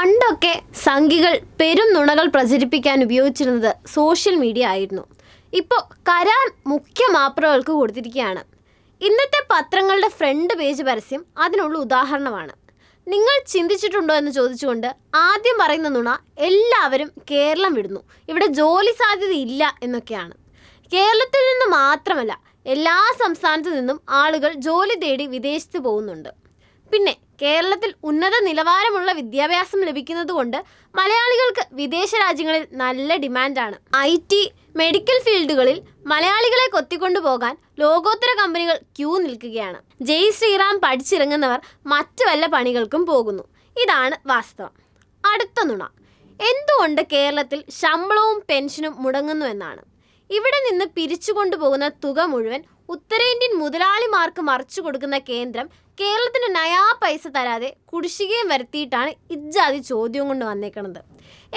പണ്ടൊക്കെ സംഘികൾ പെരും നുണകൾ പ്രചരിപ്പിക്കാൻ ഉപയോഗിച്ചിരുന്നത് സോഷ്യൽ മീഡിയ ആയിരുന്നു. ഇപ്പോൾ കരാർ മുഖ്യ മാപ്രകൾക്ക് കൊടുത്തിരിക്കുകയാണ്. ഇന്നത്തെ പത്രങ്ങളുടെ ഫ്രണ്ട് പേജ് പരസ്യം അതിനുള്ള ഉദാഹരണമാണ്. നിങ്ങൾ ചിന്തിച്ചിട്ടുണ്ടോ എന്ന് ചോദിച്ചുകൊണ്ട് ആദ്യം പറയുന്ന നുണ എല്ലാവരും കേരളം വിടുന്നു. ഇവിടെ ജോലി സാധ്യത ഇല്ല എന്നൊക്കെയാണ്. കേരളത്തിൽ നിന്ന് മാത്രമല്ല എല്ലാ സംസ്ഥാനത്തു നിന്നും ആളുകൾ ജോലി തേടി വിദേശത്ത് പോകുന്നുണ്ട്. പിന്നെ കേരളത്തിൽ ഉന്നത നിലവാരമുള്ള വിദ്യാഭ്യാസം ലഭിക്കുന്നത് കൊണ്ട് മലയാളികൾക്ക് വിദേശ രാജ്യങ്ങളിൽ നല്ല ഡിമാൻഡാണ്. ഐ ടി മെഡിക്കൽ ഫീൽഡുകളിൽ മലയാളികളെ കൊത്തിക്കൊണ്ടുപോകാൻ ലോകോത്തര കമ്പനികൾ ക്യൂ നിൽക്കുകയാണ്. ജയ് ശ്രീറാം പഠിച്ചിറങ്ങുന്നവർ മറ്റു വല്ല പണികൾക്കും പോകുന്നു. ഇതാണ് വാസ്തവം. അടുത്ത നുണ. എന്തുകൊണ്ട് കേരളത്തിൽ ശമ്പളവും പെൻഷനും മുടങ്ങുന്നു എന്നാണ്? ഇവിടെ നിന്ന് പിരിച്ചു കൊണ്ടുപോകുന്ന തുക മുഴുവൻ ഉത്തരേന്ത്യൻ മുതലാളിമാർക്ക് മറിച്ചു കൊടുക്കുന്ന കേന്ദ്രം കേരളത്തിന് നയാ പൈസ തരാതെ കുടിശ്ശികയും വരുത്തിയിട്ടാണ് ഇജ്ജാതി ചോദ്യം കൊണ്ട് വന്നേക്കണത്.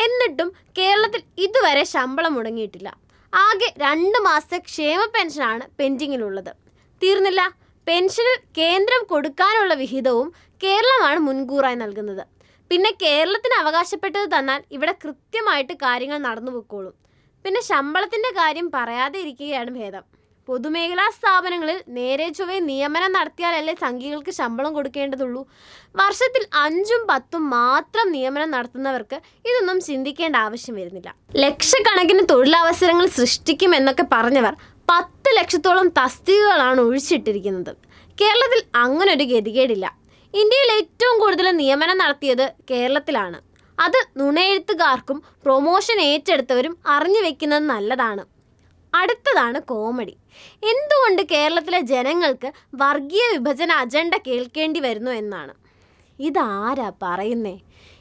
എന്നിട്ടും കേരളത്തിൽ ഇതുവരെ ശമ്പളം മുടങ്ങിയിട്ടില്ല. ആകെ രണ്ട് മാസത്തെ ക്ഷേമ പെൻഷനാണ് പെൻഡിങ്ങിലുള്ളത്. തീർന്നില്ല. പെൻഷനിൽ കേന്ദ്രം കൊടുക്കാനുള്ള വിഹിതവും കേരളമാണ് മുൻകൂറായി നൽകുന്നത്. പിന്നെ കേരളത്തിന് അവകാശപ്പെട്ടത് തന്നാൽ ഇവിടെ കൃത്യമായിട്ട് കാര്യങ്ങൾ നടന്നു പൊക്കോളും. പിന്നെ ശമ്പളത്തിന്റെ കാര്യം പറയാതെ ഇരിക്കുകയാണ് ഭേദം. പൊതുമേഖലാ സ്ഥാപനങ്ങളിൽ നേരെ ചൊവ്വേ നിയമനം നടത്തിയാലല്ലേ സംഘികൾക്ക് ശമ്പളം കൊടുക്കേണ്ടതുള്ളൂ? വർഷത്തിൽ അഞ്ചും പത്തും മാത്രം നിയമനം നടത്തുന്നവർക്ക് ഇതൊന്നും ചിന്തിക്കേണ്ട ആവശ്യം വരുന്നില്ല. ലക്ഷക്കണക്കിന് തൊഴിലവസരങ്ങൾ സൃഷ്ടിക്കും എന്നൊക്കെ പറഞ്ഞവർ പത്ത് ലക്ഷത്തോളം തസ്തികകളാണ് ഒഴിച്ചിട്ടിരിക്കുന്നത്. കേരളത്തിൽ അങ്ങനൊരു ഗതികേടില്ല. ഇന്ത്യയിൽ ഏറ്റവും കൂടുതൽ നിയമനം നടത്തിയത് കേരളത്തിലാണ്. അത് നുണയെഴുത്തുകാർക്കും പ്രൊമോഷൻ ഏറ്റെടുത്തവരും അറിഞ്ഞു വെക്കുന്നത് നല്ലതാണ്. അടുത്തതാണ് കോമഡി എന്തുകൊണ്ട് കേരളത്തിലെ ജനങ്ങൾക്ക് വർഗീയ വിഭജന അജണ്ട കേൾക്കേണ്ടി വരുന്നു എന്നാണ്. ഇതാരാ പറയുന്നേ?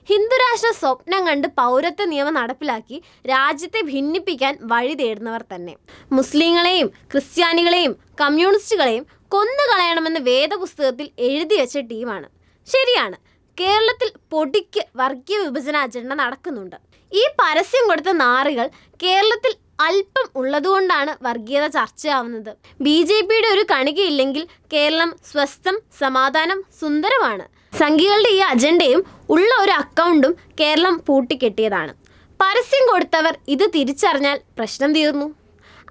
ഹിന്ദുരാഷ്ട്ര സ്വപ്നം കണ്ട് പൗരത്വ നിയമം നടപ്പിലാക്കി രാജ്യത്തെ ഭിന്നിപ്പിക്കാൻ വഴി തേടുന്നവർ തന്നെ. മുസ്ലിങ്ങളെയും ക്രിസ്ത്യാനികളെയും കമ്മ്യൂണിസ്റ്റുകളെയും കൊന്നുകളയണമെന്ന് വേദപുസ്തകത്തിൽ എഴുതി വെച്ച ടീമാണ്. ശരിയാണ്. കേരളത്തിൽ പൊടിക്ക് വർഗീയ വിഭജന അജണ്ട നടക്കുന്നുണ്ട്. ഈ പരസ്യം കൊടുത്ത നാറികൾ കേരളത്തിൽ അല്പം ഉള്ളതുകൊണ്ടാണ് വർഗീയത ചർച്ചയാവുന്നത്. ബി ജെ പിയുടെ ഒരു കണികയില്ലെങ്കിൽ കേരളം സ്വസ്ഥം സമാധാനം സുന്ദരമാണ്. സംഘികളുടെ ഈ അജണ്ടയും ഉള്ള ഒരു അക്കൗണ്ടും കേരളം പൂട്ടിക്കെട്ടിയതാണ്. പരസ്യം കൊടുത്തവർ ഇത് തിരിച്ചറിഞ്ഞാൽ പ്രശ്നം തീർന്നു.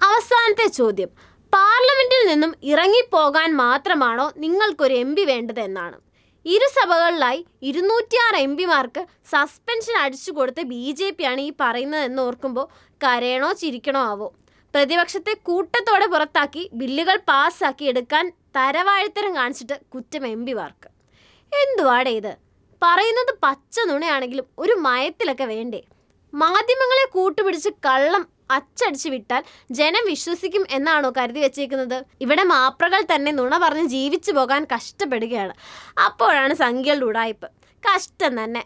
അവസാനത്തെ ചോദ്യം. പാർലമെന്റിൽ നിന്നും ഇറങ്ങിപ്പോകാൻ മാത്രമാണോ നിങ്ങൾക്കൊരു എം പി വേണ്ടത് എന്നാണ്. ഇരു സഭകളിലായി ഇരുന്നൂറ്റിയാറ് എം പിമാർക്ക് സസ്പെൻഷൻ അടിച്ചു കൊടുത്ത ബി ജെ പിയാണ് ഈ പറയുന്നതെന്ന് ഓർക്കുമ്പോൾ കരയണോ ചിരിക്കണോ ആവോ? പ്രതിപക്ഷത്തെ കൂട്ടത്തോടെ പുറത്താക്കി ബില്ലുകൾ പാസ്സാക്കി എടുക്കാൻ തരവാഴ്ത്തരം കാണിച്ചിട്ട് കുറ്റം എം പിമാർക്ക്. എന്തുവാടേ ഇത്? പറയുന്നത് പച്ച നുണയാണെങ്കിലും ഒരു മയത്തിലൊക്കെ വേണ്ടേ? മാധ്യമങ്ങളെ കൂട്ടുപിടിച്ച് കള്ളം അച്ചടിച്ച് വിട്ടാൽ ജനം വിശ്വസിക്കും എന്നാണോ കരുതി വെച്ചേക്കുന്നത്? ഇവിടെ മാപ്രകൾ തന്നെ നുണ പറഞ്ഞ് ജീവിച്ചു പോകാൻ കഷ്ടപ്പെടുകയാണ്. അപ്പോഴാണ് സംഖ്യകളുടെ ഉടായ്പ്. കഷ്ടം തന്നെ.